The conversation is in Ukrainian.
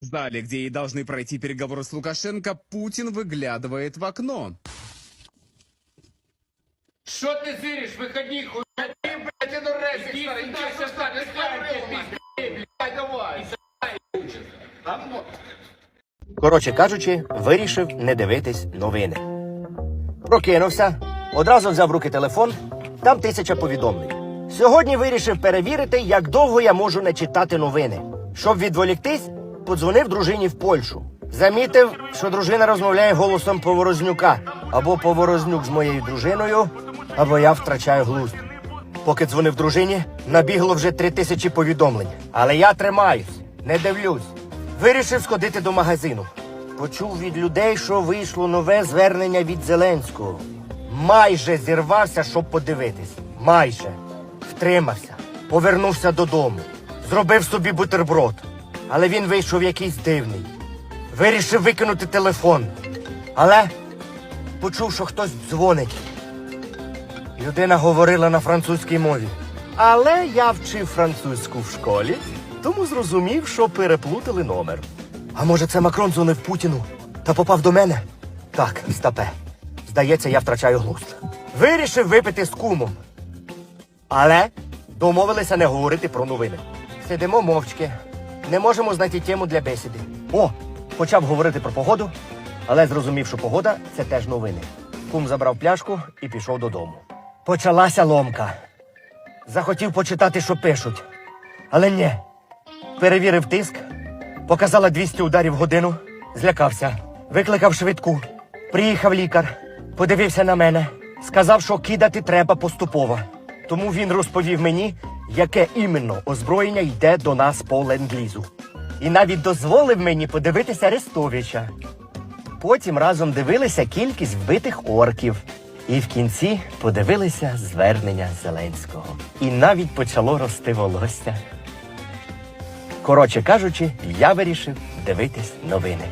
В зале, где и должны пройти переговоры с Лукашенко, Путин выглядывает в окно. Що ти зириш? Виходи, хуй, ти, блядь, іду речі, старий, іди сюди, не скажи, блядь, давай. Гавно. Коротше кажучи, вирішив не дивитись новини. Прокинувся, одразу взяв в руки телефон, там тисяча повідомлень. Сьогодні вирішив перевірити, як довго я можу не читати новини. Щоб відволіктись, подзвонив дружині в Польщу. Замітив, що дружина розмовляє голосом поворознюка. Або поворознюк з моєю дружиною, або я втрачаю глузд. Поки дзвонив дружині, набігло вже три тисячі повідомлень. Але я тримаюсь, не дивлюсь. Вирішив сходити до магазину. Почув від людей, що вийшло нове звернення від Зеленського. Майже зірвався, щоб подивитись. Майже. Втримався. Повернувся додому. Зробив собі бутерброд. Але він вийшов якийсь дивний. Вирішив викинути телефон. Але почув, що хтось дзвонить. Людина говорила на французькій мові. Але я вчив французьку в школі, тому зрозумів, що переплутали номер. А може, це Макрон дзвонив Путіну та попав до мене? Так, стапе. Здається, я втрачаю глузд. Вирішив випити з кумом. Але домовилися не говорити про новини. Сидимо мовчки, не можемо знайти тему для бесіди. О, почав говорити про погоду, але зрозумів, що погода це теж новини. Кум забрав пляшку і пішов додому. Почалася ломка. Захотів почитати, що пишуть. Але ні. Перевірив тиск, показала 200 ударів в годину, злякався, викликав швидку. Приїхав лікар, подивився на мене, сказав, що кидати треба поступово. Тому він розповів мені, яке іменно озброєння йде до нас по ленд-лізу. І навіть дозволив мені подивитися Арестовича. Потім разом дивилися кількість вбитих орків. І в кінці подивилися звернення Зеленського. І навіть почало рости волосся. Коротше кажучи, я вирішив дивитись новини.